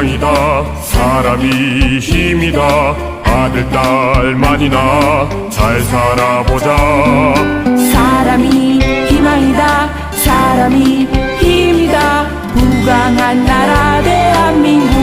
사랑이다. 사람이 힘이다. 아들 딸만이나. 잘 살아보자. 사람이 희망이다. 사람이 힘이다. 무강한 나라 대한민국.